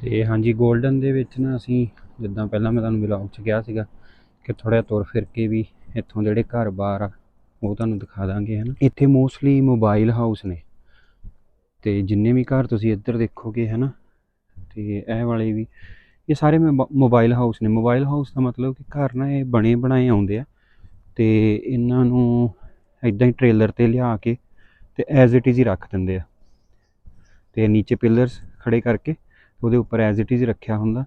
ਤੇ ਹਾਂਜੀ 골ਡਨ ਦੇ ਵਿੱਚ ਨਾ ਅਸੀਂ ਜਿੱਦਾਂ ਪਹਿਲਾਂ ਮੈਂ ਤੁਹਾਨੂੰ ਵਲੌਗ 'ਚ ਕਿਹਾ ਸੀਗਾ ਕਿ ਥੋੜ੍ਹਾ ਤੁਰ ਫਿਰ ਕੇ ਵੀ ਇੱਥੋਂ ਜਿਹੜੇ ਘਰ-ਬਾਰ ਆ, ਉਹ ਤੁਹਾਨੂੰ ਦਿਖਾ ਦਾਂਗੇ ਹਨਾ ਇੱਥੇ ਮੋਸਟਲੀ ਮੋਬਾਈਲ ਹਾਊਸ ਨੇ। ਤੇ ਜਿੰਨੇ ਵੀ ਘਰ ਤੁਸੀਂ ਇੱਧਰ ਦੇਖੋਗੇ ਹਨਾ ਤੇ ਇਹ ਵਾਲੇ ਵੀ, ਇਹ ਸਾਰੇ ਮੋਬਾਈਲ ਹਾਊਸ ਨੇ। ਮੋਬਾਈਲ ਹਾਊਸ ਦਾ ਮਤਲਬ ਕਿ ਘਰ ਨਾ ਇਹ ਬਣੇ ਬਣਾਏ ਆਉਂਦੇ ਆ। ਤੇ ਇਹਨਾਂ ਨੂੰ ਇਦਾਂ ਹੀ ਟ੍ਰੇਲਰ ਤੇ ਲਿਆ ਕੇ ਤੇ ਐਜ਼ ਇਟ ਇਜ਼ ਹੀ ਰੱਖ ਦਿੰਦੇ ਆ। ਤੇ ਨੀਚੇ ਪਿਲਰਸ ਖੜੇ ਕਰਕੇ ਉਹਦੇ ਉੱਪਰ ਐਜ਼ ਇਟ ਇਜ਼ ਰੱਖਿਆ ਹੁੰਦਾ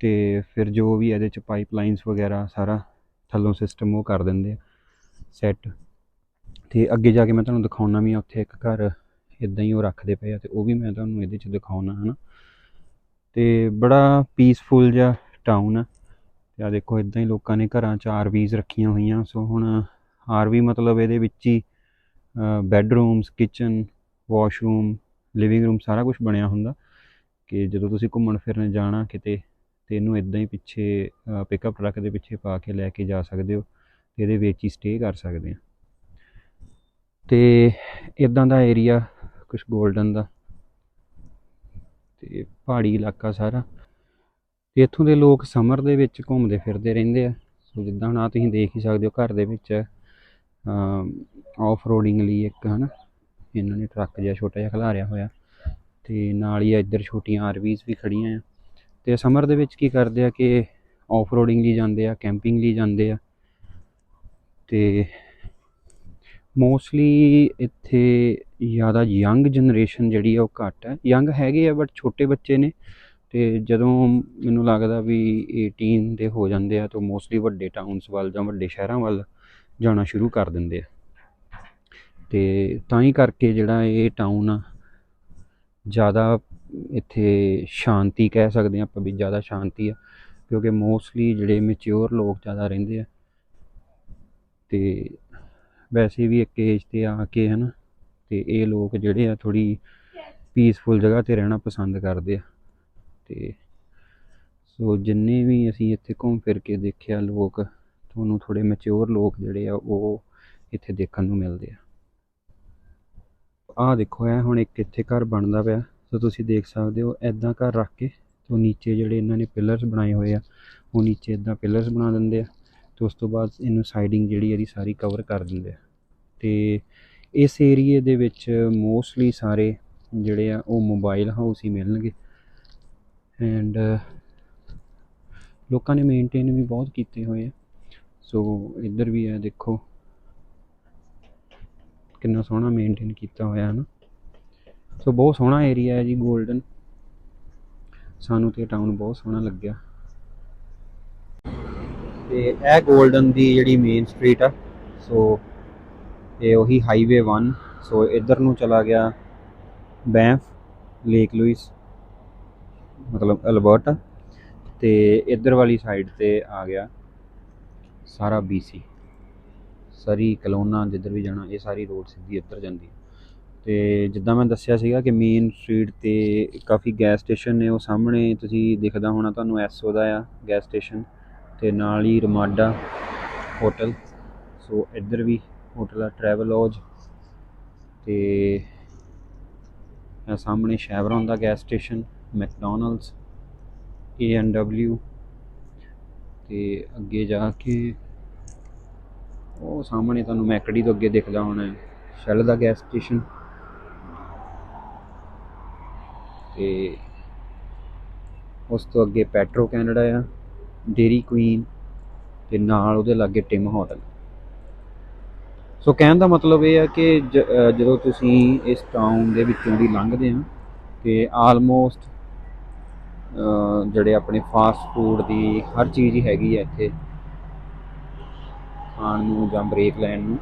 ਤੇ ਫਿਰ ਜੋ ਵੀ ਇਹਦੇ ਚ ਪਾਈਪਲਾਈਨਸ ਵਗੈਰਾ ਸਾਰਾ ਥੱਲੋਂ ਸਿਸਟਮ ਉਹ ਕਰ ਦਿੰਦੇ ਆ ਸੈੱਟ ਤੇ ਅੱਗੇ ਜਾ ਕੇ ਮੈਂ ਤੁਹਾਨੂੰ ਦਿਖਾਉਣਾ ਵੀ ਆ, ਉੱਥੇ ਇੱਕ ਘਰ ਇਦਾਂ ਹੀ ਉਹ ਰੱਖਦੇ ਪਏ ਆ ਤੇ ਉਹ ਵੀ ਮੈਂ ਤੁਹਾਨੂੰ ਇਹਦੇ ਚ ਦਿਖਾਉਣਾ ਹਨਾ। ਤੇ ਬੜਾ ਪੀਸਫੁਲ ਜਿਹਾ ਟਾਊਨ ਆ। ਤੇ ਆ ਦੇਖੋ ਇਦਾਂ ਹੀ ਲੋਕਾਂ ਨੇ ਘਰਾਂ ਚ ਆਰਵੀਜ਼ ਰੱਖੀਆਂ ਹੋਈਆਂ, ਸੋ ਹੁਣ ਆਰਵੀ ਮਤਲਬ ਇਹਦੇ ਵਿੱਚ ਹੀ bedrooms kitchen washroom living room ਸਾਰਾ ਕੁਝ ਬਣਿਆ ਹੁੰਦਾ। ਕਿ ਜਦੋਂ ਤੁਸੀਂ ਘੁੰਮਣ ਫਿਰਨ ਜਾਣਾ ਕਿਤੇ, ਤੇ ਇਹਨੂੰ ਇਦਾਂ ਹੀ ਪਿੱਛੇ ਪਿਕਅਪ ਟਰੱਕ ਦੇ ਪਿੱਛੇ ਪਾ ਕੇ ਲੈ ਕੇ ਜਾ ਸਕਦੇ ਹੋ ਤੇ ਇਹਦੇ ਵਿੱਚ ਹੀ ਸਟੇ ਕਰ ਸਕਦੇ ਆ ਤੇ ਇਦਾਂ ਦਾ ਏਰੀਆ ਕੁਝ 골ਡਨ ਦਾ ਤੇ ਪਹਾੜੀ ਇਲਾਕਾ ਸਾਰਾ। ਤੇ ਇੱਥੋਂ ਦੇ ਲੋਕ ਸਮਰ ਦੇ ਵਿੱਚ ਘੁੰਮਦੇ ਫਿਰਦੇ ਰਹਿੰਦੇ ਆ। ਸੋ ਜਿੱਦਾਂ ਹੁਣ ਆ ਤੁਸੀਂ ਦੇਖ ਹੀ ਸਕਦੇ ਹੋ ਘਰ ਦੇ ਵਿੱਚ ਆਫ ਰੋਡਿੰਗ ਲਈ ਇੱਕ ਹਨਾ, ਇਹਨਾਂ ਨੇ ਟਰੱਕ ਜਿਹਾ ਛੋਟਾ ਜਿਹਾ ਖਿਲਾਰਿਆ ਹੋਇਆ। ਤੇ ਨਾਲ ਹੀ ਇੱਧਰ ਛੋਟੀਆਂ ਆਰਵੀਜ਼ ਵੀ ਖੜੀਆਂ ਆ। ਤੇ ਸਮਰ ਦੇ ਵਿੱਚ ਕੀ ਕਰਦੇ ਆ ਕਿ ਆਫ ਰੋਡਿੰਗ ਲਈ ਜਾਂਦੇ ਆ ਕੈਂਪਿੰਗ ਲਈ ਜਾਂਦੇ ਆ। ਤੇ ਮੋਸਟਲੀ ਇੱਥੇ ਜ਼ਿਆਦਾ ਯੰਗ ਜਨਰੇਸ਼ਨ ਜਿਹੜੀ ਆ ਉਹ ਘੱਟ ਹੈ ਯੰਗ ਹੈਗੇ ਆ ਬਟ ਛੋਟੇ ਬੱਚੇ ਨੇ ਤੇ ਜਦੋਂ ਮੈਨੂੰ ਲੱਗਦਾ ਵੀ 18 ਦੇ ਹੋ ਜਾਂਦੇ ਆ ਤਾਂ ਮੋਸਟਲੀ ਵੱਡੇ ਟਾਊਨਸ ਵੱਲ ਜਾਂ ਵੱਡੇ ਸ਼ਹਿਰਾਂ ਵੱਲ ਜਾਣਾ ਸ਼ੁਰੂ ਕਰ ਦਿੰਦੇ ਆ। ਤੇ ਤਾਂ ਹੀ ਕਰਕੇ ਜਿਹੜਾ ਇਹ ਟਾਊਨ ਆ ਜ਼ਿਆਦਾ ਇੱਥੇ ਸ਼ਾਂਤੀ ਕਹਿ ਸਕਦੇ ਆ ਆਪਾਂ ਵੀ ਜ਼ਿਆਦਾ ਸ਼ਾਂਤੀ ਆ, ਕਿਉਂਕਿ ਮੋਸਟਲੀ ਜਿਹੜੇ ਮੈਚੁਰ ਲੋਕ ਜ਼ਿਆਦਾ ਰਹਿੰਦੇ ਆ। ਤੇ ਵੈਸੇ ਵੀ ਇੱਕ ਏਜ ਤੇ ਆ ਕੇ ਹਨਾ, ਤੇ ਇਹ ਲੋਕ ਜਿਹੜੇ ਆ ਥੋੜੀ ਪੀਸਫੁਲ ਜਗ੍ਹਾ ਤੇ ਰਹਿਣਾ ਪਸੰਦ ਕਰਦੇ ਆ। ਤੇ ਸੋ ਜਿੰਨੇ ਵੀ ਅਸੀਂ ਇੱਥੇ ਘੁੰਮ ਫਿਰ ਕੇ ਦੇਖਿਆ ਲੋਕ, ਤੁਹਾਨੂੰ ਥੋੜੇ ਮੈਚੁਰ ਲੋਕ ਜਿਹੜੇ ਆ ਉਹ ਇੱਥੇ ਦੇਖਣ ਨੂੰ ਮਿਲਦੇ ਆ। ਆਹ ਦੇਖੋ, ਇਹ ਹੁਣ ਇੱਕ ਇੱਥੇ ਘਰ ਬਣਦਾ ਪਿਆ। ਸੋ ਤੁਸੀਂ ਦੇਖ ਸਕਦੇ ਹੋ ਐਦਾਂ ਘਰ ਰੱਖ ਕੇ ਤੋਂ ਨੀਚੇ ਜਿਹੜੇ ਇਹਨਾਂ ਨੇ ਪਿਲਰਸ ਬਣਾਏ ਹੋਏ ਆ, ਉਹ ਨੀਚੇ ਇਦਾਂ ਪਿਲਰਸ ਬਣਾ ਦਿੰਦੇ ਆ ਤੇ ਉਸ ਤੋਂ ਬਾਅਦ ਇਹਨੂੰ ਸਾਈਡਿੰਗ ਜਿਹੜੀ ਇਹਦੀ ਸਾਰੀ ਕਵਰ ਕਰ ਦਿੰਦੇ ਆ। ਤੇ ਇਸ ਏਰੀਏ ਦੇ ਵਿੱਚ ਮੋਸਟਲੀ ਸਾਰੇ ਜਿਹੜੇ ਆ, ਉਹ ਮੋਬਾਈਲ ਹਾਊਸ ਹੀ ਮਿਲਣਗੇ। ਐਂਡ ਲੋਕਾਂ ਨੇ ਮੇਨਟੇਨ ਵੀ ਬਹੁਤ ਕੀਤੇ ਹੋਏ ਆ। ਸੋ ਇੱਧਰ ਵੀ ਹੈ ਦੇਖੋ ਕਿੰਨਾ ਸੋਹਣਾ ਮੇਨਟੇਨ ਕੀਤਾ ਹੋਇਆ ਹੈ ਨਾ। ਸੋ ਬਹੁਤ ਸੋਹਣਾ ਏਰੀਆ ਹੈ ਜੀ 골ਡਨ ਸਾਨੂੰ ਤੇ ਟਾਊਨ ਬਹੁਤ ਸੋਹਣਾ ਲੱਗਿਆ। ਤੇ ਇਹ 골ਡਨ ਦੀ ਜਿਹੜੀ ਮੇਨ ਸਟਰੀਟ ਆ, ਸੋ ਇਹ ਉਹੀ ਹਾਈਵੇ 1 ਸੋ ਇੱਧਰ ਨੂੰ ਚਲਾ ਗਿਆ ਬੈਂਫ ਲੇਕ ਲੂਇਸ ਮਤਲਬ ਅਲਬਰਟਾ ਤੇ ਇੱਧਰ ਵਾਲੀ ਸਾਈਡ ਤੇ ਆ ਗਿਆ ਸਾਰਾ BC ਸਰੀ ਕਲੋਨਾ ਜਿੱਧਰ ਵੀ ਜਾਣਾ, ਇਹ ਸਾਰੀ ਰੋਡ ਸਿੱਧੀ ਇੱਧਰ ਜਾਂਦੀ ਹੈ। ਤੇ ਜਿੱਦਾਂ ਮੈਂ ਦੱਸਿਆ ਸੀਗਾ ਕਿ ਮੇਨ ਸਟਰੀਟ ਤੇ ਕਾਫੀ ਗੈਸ ਸਟੇਸ਼ਨ ਨੇ, ਉਹ ਸਾਹਮਣੇ ਤੁਸੀਂ ਦਿਖਦਾ ਹੋਣਾ ਤੁਹਾਨੂੰ ਐਸੋ ਦਾ ਆ ਗੈਸ ਸਟੇਸ਼ਨ ਤੇ ਨਾਲ ਹੀ ਰਮਾਡਾ ਹੋਟਲ ਸੋ ਇੱਧਰ ਵੀ ਹੋਟਲ ਆ ਟਰੈਵਲੋਜ ਤੇ ਇਹ ਸਾਹਮਣੇ ਸ਼ੈਵਰੋਨ ਦਾ ਗੈਸ ਸਟੇਸ਼ਨ ਮੈਕਡੋਨਲਡਸ A&W ਤੇ ਅੱਗੇ ਜਾ ਕੇ ਉਹ ਸਾਹਮਣੇ ਤੁਹਾਨੂੰ ਮੈਕੜੀ ਤੋਂ ਅੱਗੇ ਦਿਖਦਾ ਹੋਣਾ ਹੈ, ਸ਼ੈਲ ਦਾ ਗੈਸ ਸਟੇਸ਼ਨ ਤੇ ਉਸ ਤੋਂ ਅੱਗੇ ਪੈਟਰੋ ਕੈਨੇਡਾ ਆ ਡੇਰੀ ਕੁਈਨ ਤੇ ਨਾਲ ਉਹਦੇ ਲਾਗੇ ਟਿਮ ਹੋਟਲ ਸੋ ਕਹਿਣ ਦਾ ਮਤਲਬ ਇਹ ਆ ਕਿ ਜਦੋਂ ਤੁਸੀਂ ਇਸ ਟਾਊਨ ਦੇ ਵਿੱਚੋਂ ਦੀ ਲੰਘਦੇ ਆ ਕਿ ਆਲਮੋਸਟ ਜਿਹੜੇ ਆਪਣੇ ਫਾਸਟ ਫੂਡ ਦੀ ਹਰ ਚੀਜ਼ ਹੀ ਹੈਗੀ ਹੈ ਇੱਥੇ ਖਾਣ ਨੂੰ ਜਾਂ ਬ੍ਰੇਕ ਲੈਣ ਨੂੰ।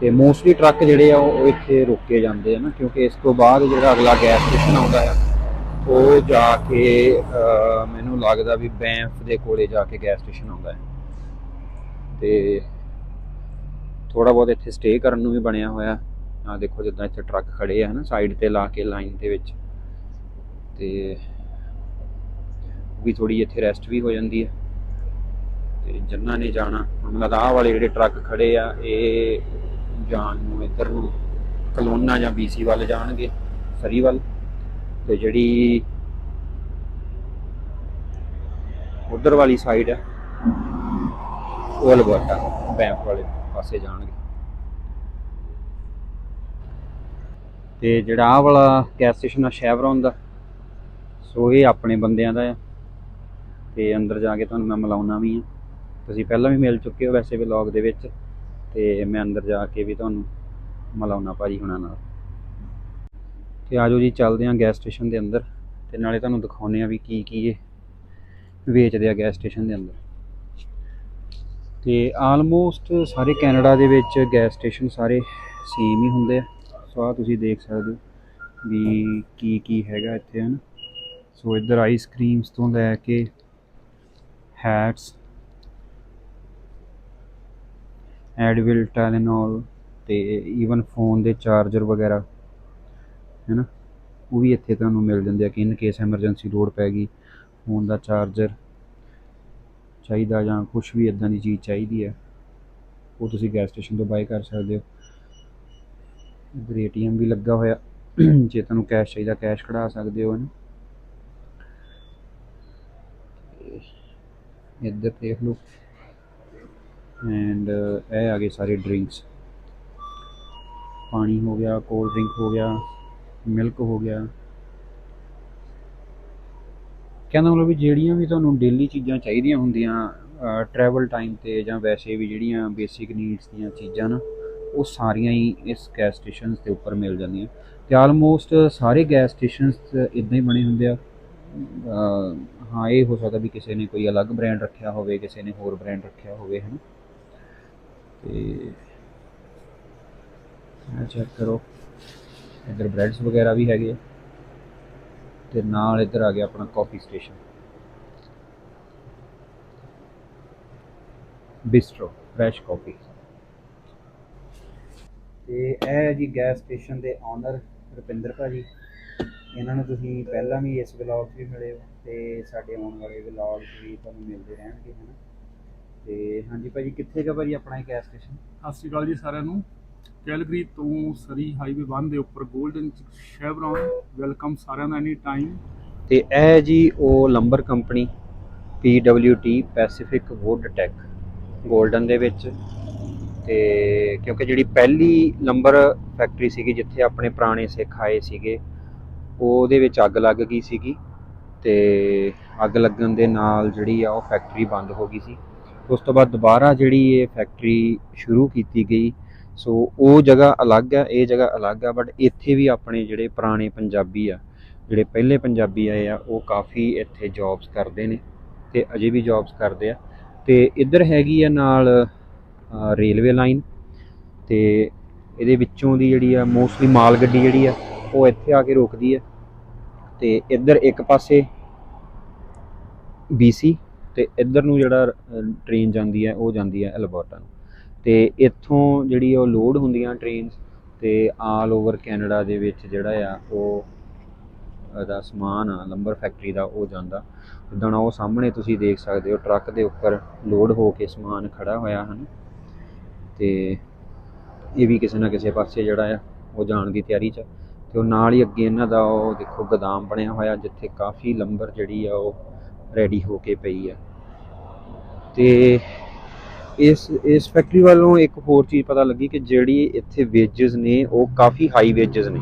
ਤੇ ਮੋਸਟਲੀ ਟਰੱਕ ਜਿਹੜੇ ਆ, ਉਹ ਇੱਥੇ ਰੋਕੇ ਜਾਂਦੇ ਆ ਨਾ, ਕਿਉਂਕਿ ਇਸ ਤੋਂ ਬਾਅਦ ਜਿਹੜਾ ਅਗਲਾ ਗੈਸ ਸਟੇਸ਼ਨ ਆਉਂਦਾ ਆ, ਉਹ ਜਾ ਕੇ ਮੈਨੂੰ ਲੱਗਦਾ ਵੀ ਬੈਂਫ ਦੇ ਕੋਲੇ ਜਾ ਕੇ ਗੈਸ ਸਟੇਸ਼ਨ ਆਉਂਦਾ ਹੈ ਤੇ ਥੋੜਾ ਬਹੁਤ ਇੱਥੇ ਸਟੇ ਕਰਨ ਨੂੰ ਵੀ ਬਣਿਆ ਹੋਇਆ। ਆ ਦੇਖੋ ਜਿੱਦਾਂ ਇੱਥੇ ਟਰੱਕ ਖੜੇ ਆ ਨਾ ਸਾਈਡ ਤੇ ਲਾ ਕੇ ਲਾਈਨ ਦੇ ਵਿੱਚ। ਤੇ ਵੀ ਥੋੜੀ ਇੱਥੇ ਰੈਸਟ ਵੀ ਹੋ ਜਾਂਦੀ ਹੈ ਤੇ ਜਿਨ੍ਹਾਂ ਨੇ ਜਾਣਾ, ਹੁਣ ਲਦਾਖ ਵਾਲੇ ਜਿਹੜੇ ਟਰੱਕ ਖੜੇ ਆ, ਇਹ ਜਾਣ ਨੂੰ ਇੱਧਰ ਨੂੰ ਕਲੋਨਾ ਜਾਂ ਬੀਸੀ ਵੱਲ ਜਾਣਗੇ ਸਰੀ ਵੱਲ ਤੇ ਜਿਹੜੀ ਉਧਰ ਵਾਲੀ ਸਾਈਡ ਆ, ਉਹ ਅਲਬਰਟਾ ਬੈਂਕ ਵਾਲੇ ਪਾਸੇ ਜਾਣਗੇ। ਤੇ ਜਿਹੜਾ ਆਹ ਵਾਲਾ ਗੈਸ ਸਟੇਸ਼ਨ ਆ ਸ਼ੈਵਰੋਨ ਦਾ, ਸੋ ਇਹ ਆਪਣੇ ਬੰਦਿਆਂ ਦਾ ਆ। ਤੇ ਅੰਦਰ ਜਾ ਕੇ ਤੁਹਾਨੂੰ ਮੈਂ ਮਿਲਾਉਣਾ ਵੀ ਆ। ਤੁਸੀਂ ਪਹਿਲਾਂ ਵੀ ਮਿਲ ਚੁੱਕੇ ਹੋ ਵੈਸੇ ਵਲੌਗ ਦੇ ਵਿੱਚ, ਤੇ ਮੈਂ ਅੰਦਰ ਜਾ ਕੇ ਵੀ ਤੁਹਾਨੂੰ ਮਿਲਾਉਣਾ ਭਾਜੀ ਹੁਣਾਂ ਨਾਲ। ਤੇ ਆਜੋ ਜੀ, ਚੱਲਦੇ ਆਂ ਗੈਸ ਸਟੇਸ਼ਨ ਦੇ ਅੰਦਰ, ਤੇ ਨਾਲੇ ਤੁਹਾਨੂੰ ਦਿਖਾਉਂਦੇ ਆ ਵੀ ਕੀ ਕੀ ਇਹ ਵੇਚਦੇ ਆ ਗੈਸ ਸਟੇਸ਼ਨ ਦੇ ਅੰਦਰ। ਤੇ ਆਲਮੋਸਟ ਸਾਰੇ ਕੈਨੇਡਾ ਦੇ ਵਿੱਚ ਗੈਸ ਸਟੇਸ਼ਨ ਸਾਰੇ ਸੇਮ ਹੀ ਹੁੰਦੇ ਆ। ਸੋ ਆ ਤੁਸੀਂ ਦੇਖ ਸਕਦੇ ਹੋ ਵੀ ਕੀ ਕੀ ਹੈਗਾ ਇੱਥੇ, ਹਨ। ਸੋ ਇੱਧਰ ਆਈਸਕ੍ਰੀਮਸ ਤੋਂ ਲੈ ਕੇ ਹੈਟਸ ਐਡਵਿਲ ਟੈਲੇਨੋਲ ਅਤੇ ਈਵਨ ਫੋਨ ਦੇ ਚਾਰਜਰ ਵਗੈਰਾ ਹੈ ਨਾ ਉਹ ਵੀ ਇੱਥੇ ਤੁਹਾਨੂੰ ਮਿਲ ਜਾਂਦੇ ਆ ਕਿ ਇਨ ਕੇਸ ਐਮਰਜੈਂਸੀ ਲੋੜ ਪੈ ਗਈ ਫੋਨ ਦਾ ਚਾਰਜਰ ਚਾਹੀਦਾ ਜਾਂ ਕੁਝ ਵੀ ਇਦਾਂ ਦੀ ਚੀਜ਼ ਚਾਹੀਦੀ ਹੈ, ਉਹ ਤੁਸੀਂ ਗੈਸ ਸਟੇਸ਼ਨ ਤੋਂ ਬਾਈ ਕਰ ਸਕਦੇ ਹੋ। ਇੱਧਰ ਏਟੀਐਮ ਵੀ ਲੱਗਾ ਹੋਇਆ, ਜੇ ਤੁਹਾਨੂੰ ਕੈਸ਼ ਚਾਹੀਦਾ ਕੈਸ਼ ਕਢਾ ਸਕਦੇ ਹੋ ਇਹਨੂੰ ਇੱਧਰ ਦੇਖ ਲਓ। ਐਂਡ uh, ਇਹ ਆ ਗਏ ਸਾਰੇ ਡਰਿੰਕਸ ਪਾਣੀ ਹੋ ਗਿਆ ਕੋਲਡ ਡਰਿੰਕ ਹੋ ਗਿਆ ਮਿਲਕ ਹੋ ਗਿਆ। ਕਹਿੰਦਾ ਮਤਲਬ ਵੀ ਜਿਹੜੀਆਂ ਵੀ ਤੁਹਾਨੂੰ ਡੇਲੀ ਚੀਜ਼ਾਂ ਚਾਹੀਦੀਆਂ ਹੁੰਦੀਆਂ ਟਰੈਵਲ ਟਾਈਮ ਤੇ ਜਾਂ ਵੈਸੇ ਵੀ ਜਿਹੜੀਆਂ ਬੇਸਿਕ ਨੀਡਸ ਦੀਆਂ ਚੀਜ਼ਾਂ ਨਾ, ਉਹ ਸਾਰੀਆਂ ਹੀ ਇਸ ਗੈਸ ਸਟੇਸ਼ਨਸ ਦੇ ਉੱਪਰ ਮਿਲ ਜਾਂਦੀਆਂ। ਤੇ ਆਲਮੋਸਟ ਸਾਰੇ ਗੈਸ ਸਟੇਸ਼ਨਸ ਇਦਾਂ ਹੀ ਬਣੇ ਹੁੰਦੇ ਆ। ਹਾਂ, ਇਹ ਹੋ ਸਕਦਾ ਵੀ ਕਿਸੇ ਨੇ ਕੋਈ ਅਲੱਗ ਬ੍ਰਾਂਡ ਰੱਖਿਆ ਹੋਵੇ, ਕਿਸੇ ਨੇ ਹੋਰ ਬ੍ਰਾਂਡ ਰੱਖਿਆ ਹੋਵੇ, ਹਨ? ਤੇ ਆ ਚੈੱਕ ਕਰੋ। ਇੱਧਰ ਬ੍ਰੈਡਸ ਵਗੈਰਾ ਵੀ ਹੈਗੇ ਆ। ਤੇ ਨਾਲ ਇੱਧਰ ਆ ਗਿਆ ਆਪਣਾ ਕਾਫੀ ਸਟੇਸ਼ਨ ਬਿਸਟਰੋ ਫਰੈਸ਼ ਕਾਫੀ ਤੇ ਇਹ ਹੈ ਜੀ ਗੈਸ ਸਟੇਸ਼ਨ ਦੇ ਓਨਰ ਰੁਪਿੰਦਰ ਭਾਜੀ। ਇਹਨਾਂ ਨੂੰ ਤੁਸੀਂ ਪਹਿਲਾਂ ਵੀ ਇਸ ਵਲੌਗ 'ਚ ਵੀ ਮਿਲੇ ਹੋ ਤੇ ਸਾਡੇ ਆਉਣ ਵਾਲੇ ਵਲੌਗ ਵੀ ਤੁਹਾਨੂੰ ਮਿਲਦੇ ਰਹਿਣਗੇ, ਹਨਾ? ਤੇ ਹਾਂਜੀ ਭਾਜੀ ਕਿੱਥੇ ਗਾ ਭਾਜੀ ਆਪਣਾ ਇਹ ਗੈਸ ਸਟੇਸ਼ਨ ਸਤਿ ਸ਼੍ਰੀ ਅਕਾਲ ਜੀ ਸਾਰਿਆਂ ਨੂੰ। ਕੈਲਗਰੀ ਤੋਂ ਸਰੀ ਹਾਈਵੇ 1 ਦੇ ਉੱਪਰ 골ਡਨ ਸ਼ੈਵਰੌਨ ਵੈਲਕਮ ਸਾਰਿਆਂ ਦਾ ਐਨੀ ਟਾਈਮ ਤੇ ਇਹ ਜੀ ਉਹ lumber company PWT Pacific wood tech Golden ਦੇ ਵਿੱਚ। ਤੇ ਕਿਉਂਕਿ ਜਿਹੜੀ ਪਹਿਲੀ ਲੰਬਰ ਫੈਕਟਰੀ ਸੀਗੀ ਜਿੱਥੇ ਆਪਣੇ ਪੁਰਾਣੇ ਸਿੱਖ ਆਏ ਸੀਗੇ ਉਹਦੇ ਵਿੱਚ ਅੱਗ ਲੱਗ ਗਈ ਸੀਗੀ। ਤੇ ਅੱਗ ਲੱਗਣ ਦੇ ਨਾਲ ਜਿਹੜੀ ਆ ਉਹ ਫੈਕਟਰੀ ਬੰਦ ਹੋ ਗਈ ਸੀ। ਉਸ ਤੋਂ ਬਾਅਦ ਦੁਬਾਰਾ ਜਿਹੜੀ ਇਹ ਫੈਕਟਰੀ ਸ਼ੁਰੂ ਕੀਤੀ ਗਈ, ਸੋ ਉਹ ਜਗ੍ਹਾ ਅਲੱਗ ਹੈ ਇਹ ਜਗ੍ਹਾ ਅਲੱਗ ਹੈ ਬਟ ਇੱਥੇ ਵੀ ਆਪਣੇ ਜਿਹੜੇ ਪੁਰਾਣੇ ਪੰਜਾਬੀ ਆ, ਜਿਹੜੇ ਪਹਿਲੇ ਪੰਜਾਬੀ ਆਏ ਆ, ਉਹ ਕਾਫੀ ਇੱਥੇ ਜੌਬਸ ਕਰਦੇ ਨੇ ਤੇ ਅਜੇ ਵੀ ਜੌਬਸ ਕਰਦੇ ਆ। ਤੇ ਇੱਧਰ ਹੈਗੀ ਆ ਨਾਲ ਰੇਲਵੇ ਲਾਈਨ ਤੇ ਇਹਦੇ ਵਿੱਚੋਂ ਦੀ ਜਿਹੜੀ ਆ ਮੋਸਟਲੀ ਮਾਲ ਗੱਡੀ ਜਿਹੜੀ ਆ, ਉਹ ਇੱਥੇ ਆ ਕੇ ਰੁਕਦੀ ਆ। ਤੇ ਇੱਧਰ ਇੱਕ ਪਾਸੇ BC ਤੇ ਇੱਧਰ ਨੂੰ ਜਿਹੜਾ ਟ੍ਰੇਨ ਜਾਂਦੀ ਹੈ, ਉਹ ਜਾਂਦੀ ਹੈ ਐਲਬਰਟਾ ਨੂੰ। ਤੇ ਇੱਥੋਂ ਜਿਹੜੀ ਉਹ ਲੋਡ ਹੁੰਦੀਆਂ ਟ੍ਰੇਨਸ ਤੇ ਆਲ ਓਵਰ ਕੈਨੇਡਾ ਦੇ ਵਿੱਚ ਜਿਹੜਾ ਆ, ਉਹ ਦਾ ਸਮਾਨ ਆ ਲੰਬਰ ਫੈਕਟਰੀ ਦਾ, ਉਹ ਜਾਂਦਾ। ਜਿੱਦਾਂ ਉਹ ਸਾਹਮਣੇ ਤੁਸੀਂ ਦੇਖ ਸਕਦੇ ਹੋ ਟਰੱਕ ਦੇ ਉੱਪਰ ਲੋਡ ਹੋ ਕੇ ਸਮਾਨ ਖੜਾ ਹੋਇਆ ਹਨ। ਤੇ ਇਹ ਵੀ ਕਿਸੇ ਨਾ ਕਿਸੇ ਪਾਸੇ ਜਿਹੜਾ ਆ, ਉਹ ਜਾਣ ਦੀ ਤਿਆਰੀ 'ਚ ਆ। ਤੇ ਉਹ ਨਾਲ ਹੀ ਅੱਗੇ ਇਹਨਾਂ ਦਾ ਉਹ ਦੇਖੋ, ਗੋਦਾਮ ਬਣਿਆ ਹੋਇਆ, ਜਿੱਥੇ ਕਾਫੀ ਲੰਬਰ ਜਿਹੜੀ ਆ, ਉਹ ਰੈਡੀ ਹੋ ਕੇ ਪਈ ਆ। ਤੇ ਇਸ ਇਸ ਫੈਕਟਰੀ ਵੱਲੋਂ ਇੱਕ ਹੋਰ ਚੀਜ਼ ਪਤਾ ਲੱਗੀ ਕਿ ਜਿਹੜੀ ਇੱਥੇ ਵੇਜਸ ਨੇ, ਉਹ ਕਾਫੀ ਹਾਈ ਵੇਜਸ ਨੇ।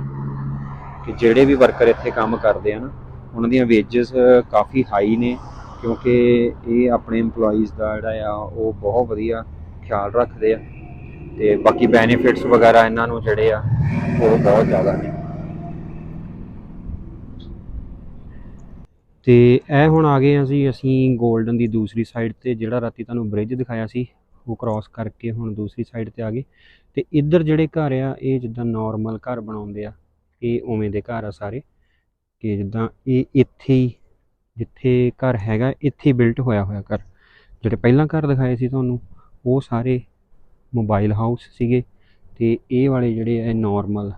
ਕਿ ਜਿਹੜੇ ਵੀ ਵਰਕਰ ਇੱਥੇ ਕੰਮ ਕਰਦੇ ਆ ਨਾ, ਉਹਨਾਂ ਦੀਆਂ ਵੇਜਸ ਕਾਫੀ ਹਾਈ ਨੇ, ਕਿਉਂਕਿ ਇਹ ਆਪਣੇ EMPLOYEES ਦਾ ਜਿਹੜਾ ਆ, ਉਹ ਬਹੁਤ ਵਧੀਆ ਖਿਆਲ ਰੱਖਦੇ ਆ। ਤੇ ਬਾਕੀ ਬੈਨੀਫਿਟਸ ਵਗੈਰਾ ਇਹਨਾਂ ਨੂੰ ਜਿਹੜੇ ਆ, ਉਹ ਬਹੁਤ ਜ਼ਿਆਦਾ ਨੇ। ਤੇ ਇਹ ਹੁਣ ਆ ਗਏ ਅਸੀਂ ਅਸੀਂ 골ਡਨ ਦੀ ਦੂਸਰੀ ਸਾਈਡ ਤੇ ਜਿਹੜਾ ਰਾਤੀ ਤੁਹਾਨੂੰ ਬ੍ਰਿਜ ਦਿਖਾਇਆ ਸੀ, ਉਹ ਕ੍ਰਾਸ ਕਰਕੇ ਹੁਣ ਦੂਸਰੀ ਸਾਈਡ ਤੇ ਆ ਗਏ। ਤੇ ਇੱਧਰ ਜਿਹੜੇ ਘਰ ਆ, ਇਹ ਜਿੱਦਾਂ ਨਾਰਮਲ ਘਰ ਬਣਾਉਂਦੇ ਆ, ਇਹ ਉਵੇਂ ਦੇ ਘਰ ਆ ਸਾਰੇ। ਕਿ ਜਿੱਦਾਂ ਇਹ ਇੱਥੇ ਹੀ, ਜਿੱਥੇ ਘਰ ਹੈਗਾ, ਇੱਥੇ ਬਿਲਟ ਹੋਇਆ ਹੋਇਆ ਘਰ। ਜਿਹੜੇ ਪਹਿਲਾਂ ਘਰ ਦਿਖਾਏ ਸੀ ਤੁਹਾਨੂੰ, ਉਹ ਸਾਰੇ ਮੋਬਾਈਲ ਹਾਊਸ ਸੀਗੇ ਤੇ ਇਹ ਵਾਲੇ ਜਿਹੜੇ ਆ, ਇਹ ਨਾਰਮਲ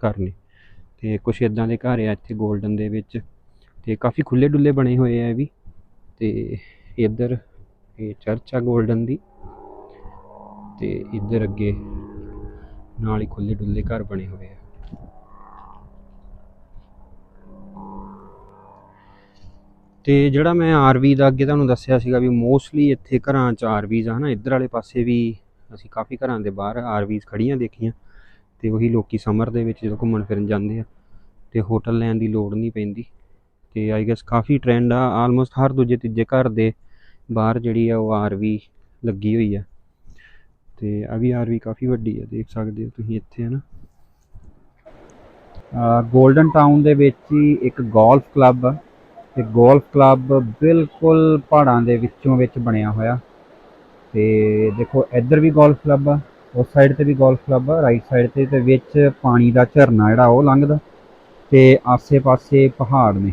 ਘਰ ਨੇ। ਤੇ ਕੁਝ ਇਦਾਂ ਦੇ ਘਰ ਆ ਇੱਥੇ 골ਡਨ ਦੇ ਵਿੱਚ। ਤੇ ਕਾਫੀ ਖੁੱਲੇ ਡੁੱਲੇ ਬਣੇ ਹੋਏ ਆ ਇਹ ਵੀ। ਤੇ ਇੱਧਰ, ਇਹ ਚਰਚ ਆ 골ਡਨ ਦੀ। ਤੇ ਇੱਧਰ ਅੱਗੇ ਨਾਲ ਹੀ ਖੁੱਲੇ ਡੁੱਲੇ ਘਰ ਬਣੇ ਹੋਏ ਆ। ਤੇ ਜਿਹੜਾ ਮੈਂ ਆਰਵੀ ਦਾ ਅੱਗੇ ਤੁਹਾਨੂੰ ਦੱਸਿਆ ਸੀਗਾ ਵੀ ਮੋਸਟਲੀ ਇੱਥੇ ਘਰਾਂ 'ਚ ਆਰਵੀਜ਼ ਆ, ਹਨਾ? ਇੱਧਰ ਵਾਲੇ ਪਾਸੇ ਵੀ ਅਸੀਂ ਕਾਫੀ ਘਰਾਂ ਦੇ ਬਾਹਰ ਆਰਵੀਜ਼ ਖੜੀਆਂ ਦੇਖੀਆਂ। ਤੇ ਉਹੀ ਲੋਕੀ ਸਮਰ ਦੇ ਵਿੱਚ ਜਦੋਂ ਘੁੰਮਣ ਫਿਰਨ ਜਾਂਦੇ ਆ। ਤੇ ਹੋਟਲ ਲੈਣ ਦੀ ਲੋੜ ਨਹੀਂ ਪੈਂਦੀ। ਤੇ ਆਈ ਗੈਸ ਕਾਫੀ ਟ੍ਰੈਂਡ ਆ ਆਲਮੋਸਟ ਹਰ ਦੂਜੇ ਤੀਜੇ ਘਰ ਦੇ ਬਾਹਰ ਜਿਹੜੀ ਆ ਉਹ ਆਰਵੀ ਲੱਗੀ ਹੋਈ ਆ। ਤੇ ਆ ਵੀ ਆਰਵੀ ਕਾਫੀ ਵੱਡੀ ਆ, ਦੇਖ ਸਕਦੇ ਹੋ ਤੁਸੀਂ ਇੱਥੇ, ਹਨਾ? ਗੋਲਡਨ ਟਾਊਨ ਦੇ ਵਿੱਚ ਹੀ ਇੱਕ ਗੋਲਫ ਕਲੱਬ ਆ। ਤੇ ਗੋਲਫ ਕਲੱਬ ਬਿਲਕੁਲ ਪਹਾੜਾਂ ਦੇ ਵਿੱਚੋਂ ਵਿੱਚ ਬਣਿਆ ਹੋਇਆ। ਤੇ ਦੇਖੋ, ਇੱਧਰ ਵੀ ਗੋਲਫ ਕਲੱਬ ਆ, ਉਸ ਸਾਈਡ ਤੇ ਵੀ ਗੋਲਫ ਕਲੱਬ ਆ ਰਾਈਟ ਸਾਈਡ ਤੇ ਤੇ ਵਿੱਚ ਪਾਣੀ ਦਾ ਝਰਨਾ ਜਿਹੜਾ ਉਹ ਲੰਘਦਾ। ਤੇ ਆਸੇ-ਪਾਸੇ ਪਹਾੜ ਨੇ।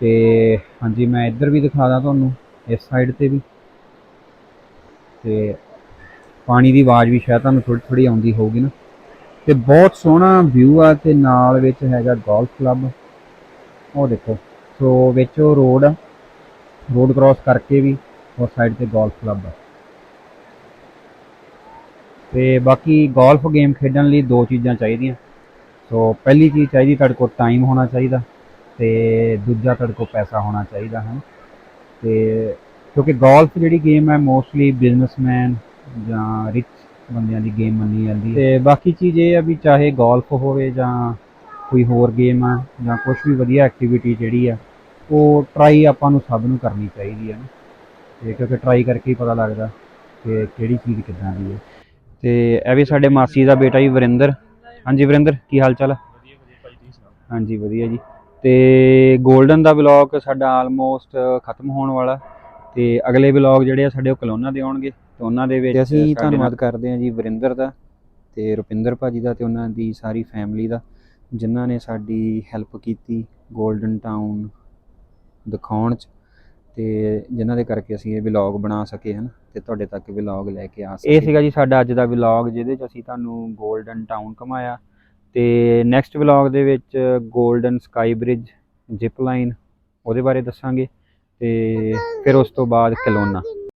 ਤੇ ਹਾਂਜੀ, ਮੈਂ ਇੱਧਰ ਵੀ ਦਿਖਾ ਦਾਂ ਤੁਹਾਨੂੰ, ਇਸ ਸਾਈਡ ਤੇ ਵੀ। ਤੇ ਪਾਣੀ ਦੀ ਆਵਾਜ਼ ਵੀ ਸ਼ਾਇਦ ਤੁਹਾਨੂੰ ਥੋੜੀ ਥੋੜੀ ਆਉਂਦੀ ਹੋਊਗੀ ਨਾ। ਤੇ ਬਹੁਤ ਸੋਹਣਾ ਵਿਊ ਆ ਤੇ ਨਾਲ ਵਿੱਚ ਹੈਗਾ ਗੋਲਫ ਕਲੱਬ ਉਹ ਦੇਖੋ, ਸੋ ਵਿੱਚ ਉਹ ਰੋਡ ਆ। ਰੋਡ ਕ੍ਰਾਸ ਕਰਕੇ ਵੀ ਉਸ ਸਾਈਡ ਤੇ ਗੋਲਫ ਕਲੱਬ ਆ। ਤੇ ਬਾਕੀ ਗੋਲਫ ਗੇਮ ਖੇਡਣ ਲਈ ਦੋ ਚੀਜ਼ਾਂ ਚਾਹੀਦੀਆਂ। ਸੋ ਪਹਿਲੀ ਚੀਜ਼ ਚਾਹੀਦੀ, ਤੁਹਾਡੇ ਕੋਲ ਟਾਈਮ ਹੋਣਾ ਚਾਹੀਦਾ। ਤੇ ਦੂਜਾ ਤੁਹਾਡੇ ਕੋਲ ਪੈਸਾ ਹੋਣਾ ਚਾਹੀਦਾ ਹੈ। ਤੇ ਕਿਉਂਕਿ ਗੋਲਫ ਜਿਹੜੀ ਗੇਮ ਹੈ ਮੋਸਟਲੀ ਬਿਜ਼ਨਸਮੈਨ ਜਾਂ ਰਿਚ ਬੰਦਿਆਂ ਦੀ ਗੇਮ ਮੰਨੀ ਜਾਂਦੀ ਹੈ। ਤੇ ਬਾਕੀ ਚੀਜ਼ ਇਹ ਆ ਵੀ ਚਾਹੇ ਗੋਲਫ ਹੋਵੇ ਜਾਂ ਕੋਈ ਹੋਰ ਗੇਮ ਆ ਜਾਂ ਕੁਝ ਵੀ ਵਧੀਆ ਐਕਟੀਵਿਟੀ ਜਿਹੜੀ ਆ ਉਹ ਟਰਾਈ ਆਪਾਂ ਨੂੰ ਸਭ ਨੂੰ ਕਰਨੀ ਚਾਹੀਦੀ ਹੈ ਨਾ ਤੇ ਕਿਉਂਕਿ ਟਰਾਈ ਕਰਕੇ ਹੀ ਪਤਾ ਲੱਗਦਾ ਕਿ ਕਿਹੜੀ ਚੀਜ਼ ਕਿੱਦਾਂ ਦੀ ਹੈ। ਤੇ ਇਹ ਵੀ ਸਾਡੇ ਮਾਸੀ ਦਾ ਬੇਟਾ ਜੀ ਵਰਿੰਦਰ। ਹਾਂਜੀ ਵਰਿੰਦਰ ਕੀ ਹਾਲ ਚਾਲ ਹੈ ਹਾਂਜੀ ਵਧੀਆ ਜੀ। ਤੇ 골ਡਨ ਦਾ ਬਲੌਗ ਸਾਡਾ ਆਲਮੋਸਟ ਖਤਮ ਹੋਣ ਵਾਲਾ ਤੇ ਅਗਲੇ ਬਲੌਗ ਜਿਹੜੇ ਆ ਸਾਡੇ ਉਹ ਕਲੋਨਾ ਦੇ ਆਉਣਗੇ ਤੇ ਉਹਨਾਂ ਦੇ ਵਿੱਚ ਅਸੀਂ ਧੰਨਵਾਦ ਕਰਦੇ ਹਾਂ ਜੀ ਵਰਿੰਦਰ ਦਾ ਤੇ ਰੁਪਿੰਦਰ ਭਾਜੀ ਦਾ ਤੇ ਉਹਨਾਂ ਦੀ ਸਾਰੀ ਫੈਮਿਲੀ ਦਾ ਜਿਨ੍ਹਾਂ ਨੇ ਸਾਡੀ ਹੈਲਪ ਕੀਤੀ 골ਡਨ ਟਾਊਨ ਦਿਖਾਉਣ ਚ ਤੇ ਜਿਨ੍ਹਾਂ ਦੇ ਕਰਕੇ ਅਸੀਂ ਇਹ ਵਲੌਗ ਬਣਾ ਸਕੇ ਹਨ ਤੇ ਤੁਹਾਡੇ ਤੱਕ ਵਲੌਗ ਲੈ ਕੇ ਆ ਸਕੇ। ਇਹ ਸੀਗਾ ਜੀ ਸਾਡਾ ਅੱਜ ਦਾ ਵਲੌਗ ਜਿਹਦੇ ਚ ਅਸੀਂ ਤੁਹਾਨੂੰ 골ਡਨ ਟਾਊਨ ਘਮਾਇਆ। ਤੇ ਨੈਕਸਟ ਵਲੌਗ ਦੇ ਵਿੱਚ Golden sky bridge zip line ਉਹਦੇ ਬਾਰੇ ਦੱਸਾਂਗੇ ਤੇ ਫਿਰ ਉਸ ਤੋਂ ਬਾਅਦ ਕਲੋਨਾ